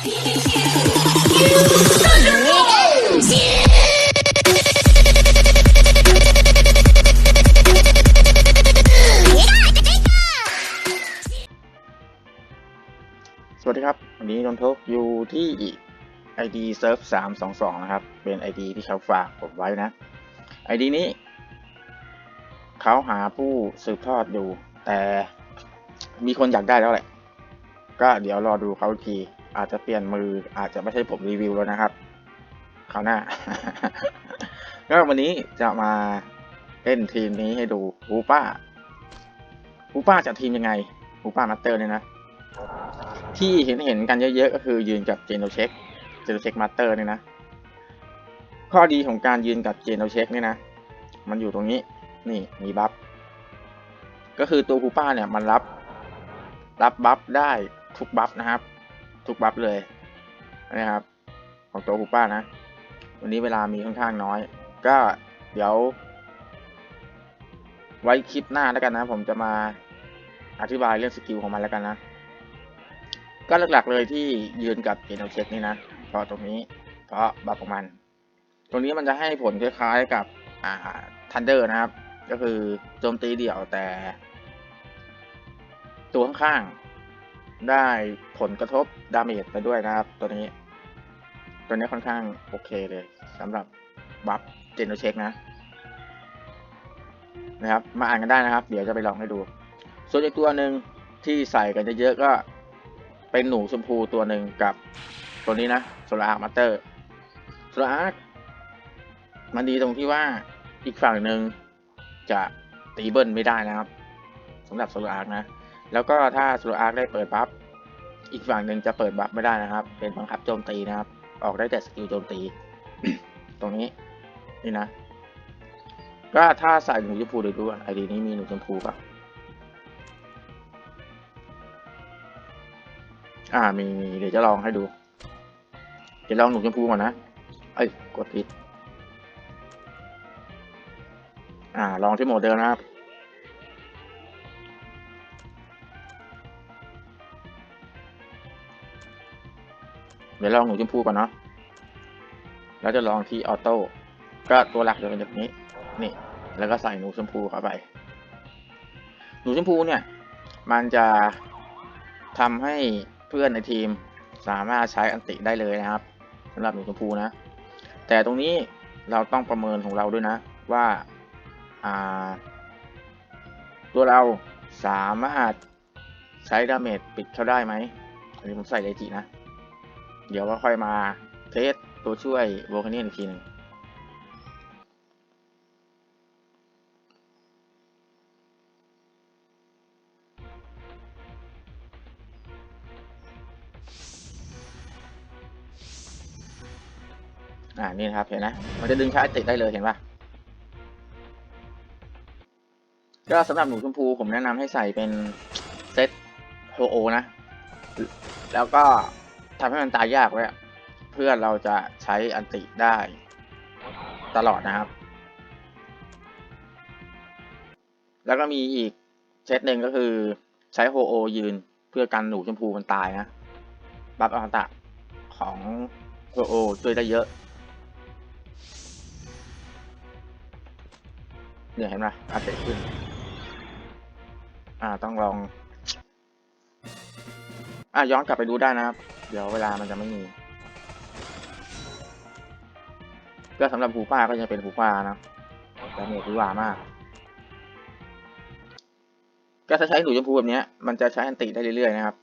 สวัสดีครับ วันนี้นนทกอยู่ที่ ID Surf 322 นะครับ เป็น ID ที่เขาฝากผมไว้นะ ID นี้ เขาหาผู้สืบทอดอยู่ แต่มีคนอยากได้แล้วแหละ ก็เดี๋ยวรอดูเขาอีกที อาจจะเปลี่ยนมือ อาจจะไม่ใช่ผมรีวิวแล้วนะครับคราวหน้า ก็วันนี้จะมาเล่นทีมนี้ให้ดูฮูป้าฮูป้าจะทีมยังไงฮูป้ามาสเตอร์เนี่ยนะ ที่เห็นเห็นกันเยอะๆ ก็คือยืนกับเจนโนเช็คเจนโนเช็คมาสเตอร์เนี่ยนะ ข้อดีของการยืนกับเจนโนเช็คเนี่ยนะ มันอยู่ตรงนี้ นี่มีบัฟ ก็คือตัวคูป้าเนี่ยมันรับ รับบัฟได้ทุกบัฟนะครับ ทุกบัฟเลยนะครับ ของตัวคูป้านะ วันนี้เวลามีค่อนข้างน้อย ก็เดี๋ยว ไว้คลิปหน้าแล้วกันนะ ผมจะมาอธิบายเรื่องสกิลของมันแล้วกันนะ ก็หลักๆเลยที่ยืนกับเจโนเช็คนี่นะเพราะตรงนี้ เพราะบัฟของมัน ตรงนี้มันจะให้ผลคล้ายๆกับอ่าทันเดอร์นะครับ ก็คือโจมตีเดี่ยวแต่ ตัวข้างๆ ได้ผลกระทบดาเมจไปด้วยนะครับ ตัวนี้ ตัวนี้ค่อนข้างโอเคเลยสำหรับบัฟเจโนเช็คนะ นะครับ มาอ่านกันได้นะครับ เดี๋ยวจะไปลองให้ดู ส่วนอีกตัวหนึ่งที่ใส่กันเยอะๆก็เป็นหนูชมพูตัวหนึ่งกับตัวนี้นะโซลาร์มาเตอร์โซลาร์มันดีตรงที่ว่าอีกฝั่งหนึ่งจะตีเบิลไม่ได้นะครับสำหรับโซลาร์นะ แล้วก็ถ้าโซลาร์ได้เปิดบัฟอีกฝั่งหนึ่งจะเปิดบัฟไม่ได้นะครับ เป็นบังคับโจมตีนะครับ ออกได้แต่สกิลโจมตี ตรงนี้นี่นะ ก็ถ้าใส่หนูชมพูดูดูไอดีนี้มีหนูชมพูปะอ่ามีมีเดี๋ยวจะลองให้ดู เดี๋ยวลองหนูชมพูก่อนนะเอ้ยกดผิดอ่าลองที่โหมดเดิมนะครับ เดี๋ยวลองหนูชมพูก่อนเนาะแล้วจะลองที่ออโต้ก็ตัวหลักจะเป็นแบบนี้ นี่ แล้วก็ใส่หนูชมพูเข้าไป หนูชมพูเนี่ย มันจะทำให้เพื่อนในทีมสามารถใช้อันติได้เลยนะครับสำหรับหนูชมพูนะ แต่ตรงนี้เราต้องประเมินของเราด้วยนะ ว่าอ่าตัวเราสามารถใช้ดาเมจปิดเขาได้ไหมอันนี้ผมใส่เลจินะ เดี๋ยวก็ค่อยมาเทสตัวช่วยโวคาเนียนอีกทีหนึ่งอ่า นี่นะครับ เห็นนะ มันจะดึงชาร์จติดได้เลยเห็นปะก็สำหรับหนูชมพูผมแนะนำให้ใส่เป็นเซตโฮโอนะ แล้วก็ ทำให้มันตายยากไว้เพื่อเราจะใช้อันติได้ตลอดนะครับ แล้วก็มีอีกเซตหนึ่งก็คือใช้โฮโอยืนเพื่อกันหนูชมพูมันตายนะ บัฟอมตะของโฮโอช่วยได้เยอะ เนี่ยเห็นไหมอัปเดตขึ้น อ่าต้องลอง อ่าย้อนกลับไปดูได้นะครับ เดี๋ยวเวลามันจะไม่มีก็สำหรับหูป้าก็ยังเป็นหูป้านะแต่เมจดีกว่ามากก็ถ้าใช้หนูชมพูแบบนี้มันจะใช้อันติได้เรื่อยๆนะครับ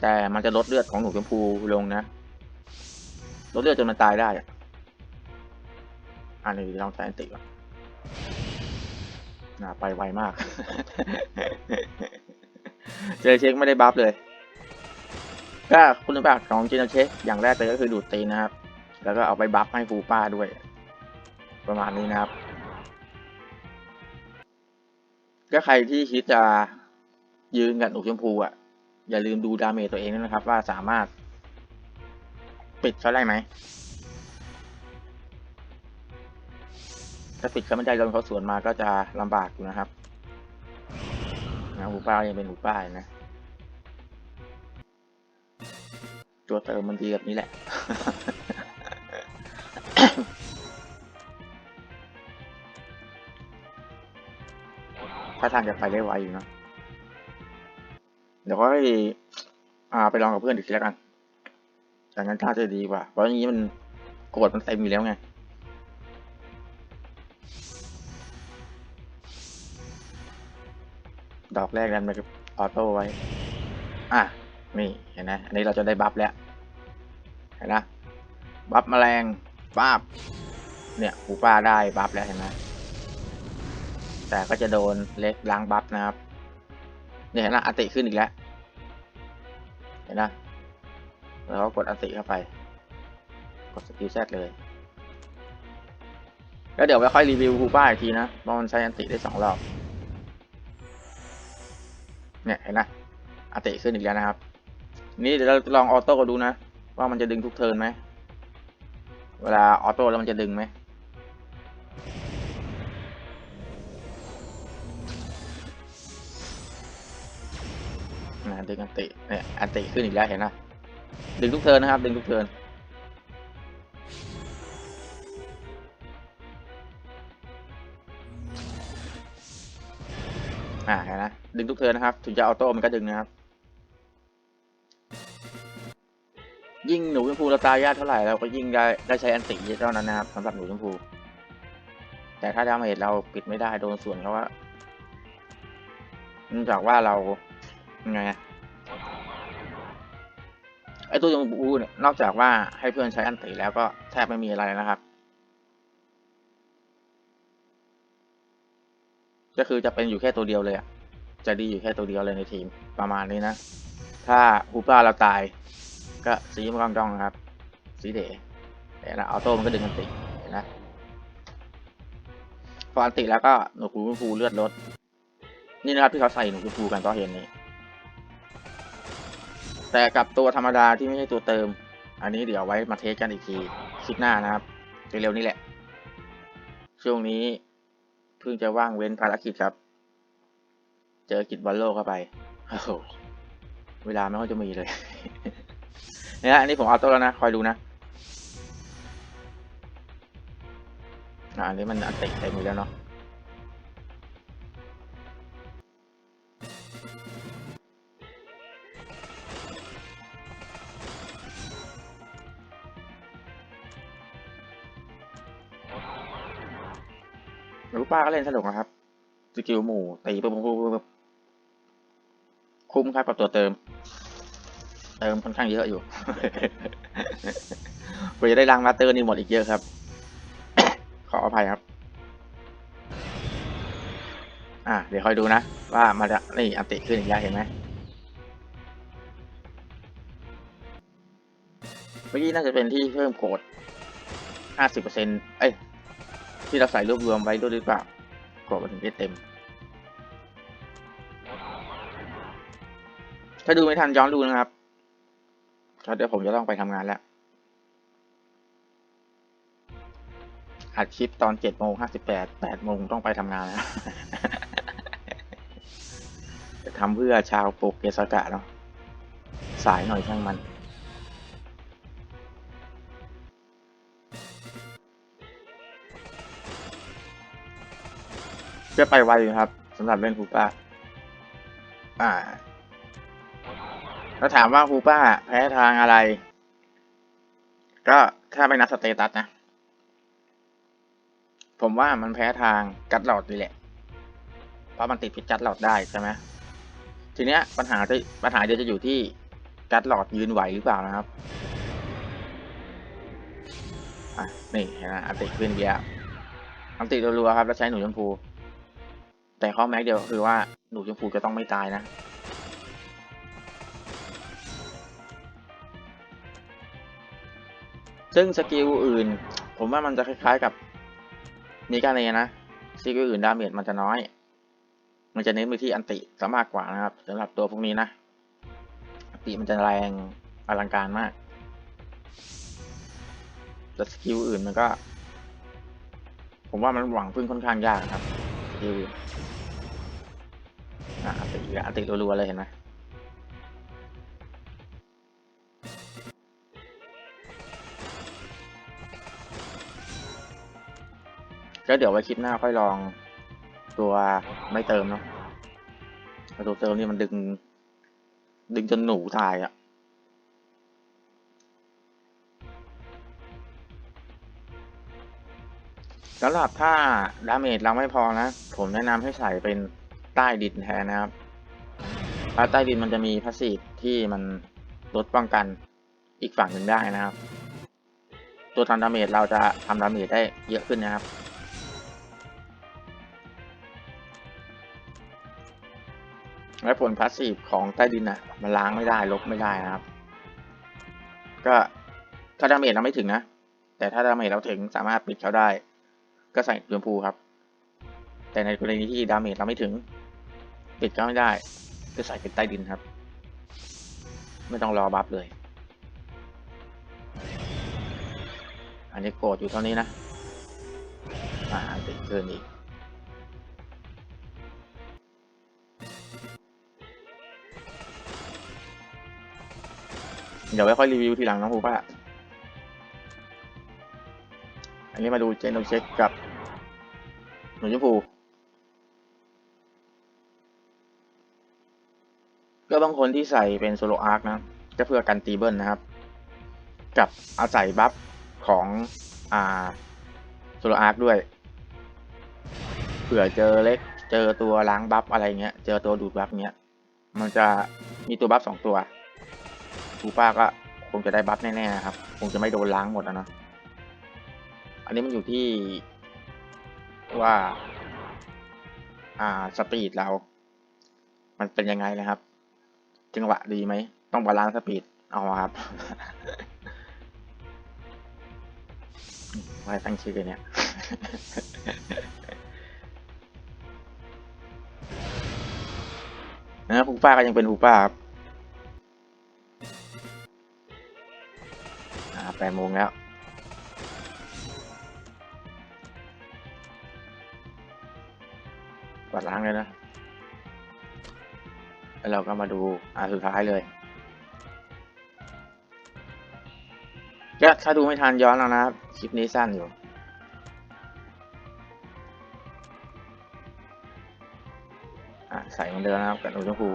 แต่มันจะลดเลือดของหนูชมพูลงนะ ลดเลือดจนมันตายได้อะอันนี้ลองใช้อันติก่อน น่าไปไวมาก เจอเช็คไม่ได้บัฟเลย ก็คุณสมบัติของเจนเช็คอย่างแรกเลยก็คือดูดตีนนะครับ แล้วก็เอาไปบัฟให้ฟูป้าด้วย ประมาณนี้นะครับ ก็ใครที่คิดจะยืนกับหนูชมพูอะ อย่าลืมดูดาเมจตัวเองนะครับ ว่าสามารถปิดเขาได้ไหม ถ้าปิดเขาไม่ได้โดนเขาสวนมาก็จะลำบากอยู่นะครับนะหูป้ายังเป็นหูป้ายนะ ตัวเติมมันดีแบบนี้แหละถ้าทางจะไปได้ไวอยู่นะเดี๋ยวก็ให้อ่าไปลองกับเพื่อนอีกทีแล้วกัน จากนั้นท่าจะดีกว่า เพราะอย่างนี้มันโกรธมันเต็มอยู่แล้วไง ดอกแรกนั้นมันก็ออโต้ไว้ อะ นี่เห็นไหมอันนี้เราจะได้บัฟแล้ว เห็นนะ บัฟแมลงป้าบ เนี่ยหูป้าได้บัฟแล้วเห็นไหมแต่ก็จะโดนเล็กล้างบัฟนะครับ เนี่ยเห็นนะอันติขึ้นอีกแล้ว เห็นนะแล้วก็กดอันติเข้าไป กดสกิลแซดเลย แล้วเดี๋ยวไปค่อยรีวิวฮูป้าอีกทีนะเพราะมันใช้อันติได้สองรอบ เนี่ยเห็นนะอันติขึ้นอีกแล้วนะครับ นี่เดี๋ยวเราลองออโต้ดูนะ ว่ามันจะดึงทุกเทิร์นไหม เวลาออโต้แล้วมันจะดึงไหมนะดึงอันติเนี่ยอันติขึ้นอีกแล้วเห็นนะดึงทุกเทิร์นนะครับ ดึงทุกเทิร์น อ่าเห็นนะดึงทุกเทินนะครับ ถึงจะออโต้มันก็ดึงนะครับ ยิ่งหนูชมพูเราตายยากเท่าไหร่เราก็ยิ่งได้ได้ใช้อันติเท่านั้นนะครับสำหรับหนูชมพู แต่ถ้าดาเมจเราปิดไม่ได้โดนส่วนเขาว่าเนื่องจากว่าเรายังไงอะไอตัวชมพูเนี่ยนอกจากว่าให้เพื่อนใช้อันติแล้วก็แทบไม่มีอะไรนะครับ ก็คือจะเป็นอยู่แค่ตัวเดียวเลยอะจะดีอยู่แค่ตัวเดียวเลยในทีมประมาณนี้นะ ถ้าฮูป้าเราตาย ก็สีมันกองดองนะครับ สีเด๋แต่ละออโต้มันก็ดึงอันติเห็นนะพออันติแล้วก็หนูคูฟูเลือดลด นี่นะครับที่เขาใส่หนูคูฟูกันตอนเห็นนี้ แต่กับตัวธรรมดาที่ไม่ใช่ตัวเติม อันนี้เดี๋ยวไว้มาเทสกันอีกทีคลิปหน้านะครับเร็วๆนี้แหละ ช่วงนี้ เพิ่งจะว่างเว้นภารกิจครับ เจอกิจบอลโลกเข้าไปโอ้โหเวลาไม่ค่อยจะมีเลยเนี่ยอันนี้ผมเอาตัวแล้วนะ คอยดูนะอ่าอันนี้มันอันติเต็มอยู่แล้วเนาะาก็เล่นสนุกนะครับ สกิลหมู่ตีปุ๊บปุ๊บปุ๊บคุ้มครับกับตัวเติม เติมค่อนข้างเยอะอยู่กว่าจะได้รังมาเตอร์นี่หมดอีกเยอะครับ ขออภัยครับ อะเดี๋ยวคอยดูนะ ว่ามันจะนี่อันติขึ้นอีกแล้วเห็นไหมเมื่อกี้น่าจะเป็นที่เพิ่มโกดห้าสิบเปอร์เซ็นต์เอ้ย ที่เราใส่รวบรวมไว้ด้วยหรือเปล่ากดมันถึงเต็ม ถ้าดูไม่ทันย้อนดูนะครับก็เดี๋ยวผมจะต้องไปทำงานแล้วอัดคลิปตอนเจ็ดโมงห้าสิบแปดแปดโมงต้องไปทำงานแล้วจะทำเพื่อชาวโปกเกสกะเนาะสายหน่อยช่างมัน ก็ไปไวอยู่ครับสำหรับเล่นฮูป้า อ่า แล้วถามว่าฮูป้าแพ้ทางอะไร ก็ถ้าไม่นับสเตตัสนะ ผมว่ามันแพ้ทางกัดหลอดนี่แหละ เพราะมันติดพิษกัดหลอดได้ใช่ไหมทีเนี้ยปัญหาจะปัญหาจะจะอยู่ที่กัดหลอดยืนไหวหรือเปล่านะครับอะนี่เห็นไหมอันติขึ้นเดียอันติรัวๆครับ แล้วใช้หนูชมพู แต่ข้อแม้เดียวคือว่าหนูชมพูจะต้องไม่ตายนะซึ่งสกิลอื่น ผมว่ามันจะคล้ายๆกับมีการเนนะสกิลอื่นดาเมจมันจะน้อย มันจะเน้นไปที่อันติซะมากกว่านะครับสำหรับตัวพวกนี้นะอันติมันจะแรงอลังการมากแต่สกิลอื่นมันก็ ผมว่ามันหวังพึ่งค่อนข้างยากครับสกิล อะอันติเหลืออันติรัวๆเลยเห็นไหมก็เดี๋ยวไว้คลิปหน้าค่อยลองตัวไม่เติมเนาะตัวเติมนี่มันดึง ดึงจนหนูตายอะ่ะสำหรับถ้าดาเมจเราไม่พอนะ ผมแนะนำให้ใส่เป็น ต้ดินแทนนะครับพาใต้ดินมันจะมีพาสซีฟที่มันลดป้องกันอีกฝั่งหนึ่งได้นะครับ ตัวทำดาเมจเราจะทำดาเมจได้เยอะขึ้นนะครับ และผลพาสซีฟของใต้ดินอะมันล้างไม่ได้ลบไม่ได้นะครับ ก็ถ้าดาเมจเราไม่ถึงนะ แต่ถ้าดาเมจเราถึงสามารถปิดเขาได้ ก็ใส่ชมพูครับ แต่ในกรณีที่ดาเมจเราไม่ถึง ปิดก็ไม่ได้ก็ใส่เป็นใต้ดินครับ ไม่ต้องรอบัฟเลย อันนี้โกรธอยู่เท่านี้นะ อ่าติดเกินอีกเดี๋ยวไว้ค่อยรีวิวทีหลังน้องภูป้า อันนี้มาดูเจนโนเช็คกับหนูชมพู ก็บางคนที่ใส่เป็นโซโลอาร์คนะก็เพื่อกันตีเบิลนะครับ กับอาศัยบัฟของอ่าโซโลอาร์คด้วยเผื่อเจอเล็กเจอตัวล้างบัฟอะไรเงี้ยเจอตัวดูดบัฟเงี้ยมันจะมีตัวบัฟสองตัวทูป้าก็คงจะได้บัฟแน่ๆครับคงจะไม่โดนล้างหมดนะเนอะอันนี้มันอยู่ที่ว่า อ่า สปีดเรา มันเป็นยังไงนะครับ จังหวะดีไหม ต้องบาลานซ์สปีด เอาครับอะไว้ตั้งชื่อเนี่ยนะฮูป้าก็ยังเป็นฮูป้าครับอ่าแปดโมงแล้วกวาดล้างเลยนะ แล้วเราก็มาดูอันสุดท้ายเลยก็ถ้าดูไม่ทันย้อนแล้วนะครับคลิปนี้สั้นอยู่ อะใส่เหมือนเดิมนะครับกับหนูชมพู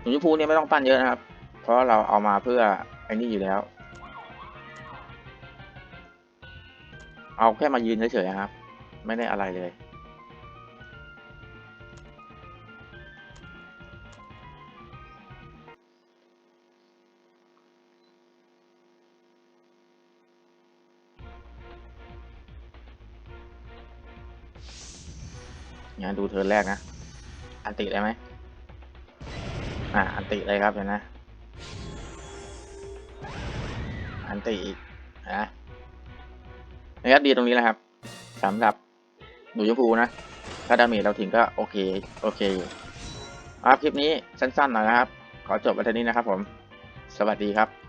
หนูชมพูเนี่ยไม่ต้องปั้นเยอะนะครับ เพราะเราเอามาเพื่อไอ้นี่อยู่แล้ว เอาแค่มายืนเฉยๆครับ ไม่ได้อะไรเลย งั้นดูเทิร์นแรกนะ อันติได้ไหมอ่า อันติเลยครับเห็นนะ อันติอีกนะนะครับดีตรงนี้แหละครับสำหรับหนูชมพูนะถ้าดาเมจเราถึงก็โอเค โอเคอยู่ครับคลิปนี้สั้นๆหน่อยนะครับ ขอจบไว้เท่านี้นะครับผม สวัสดีครับ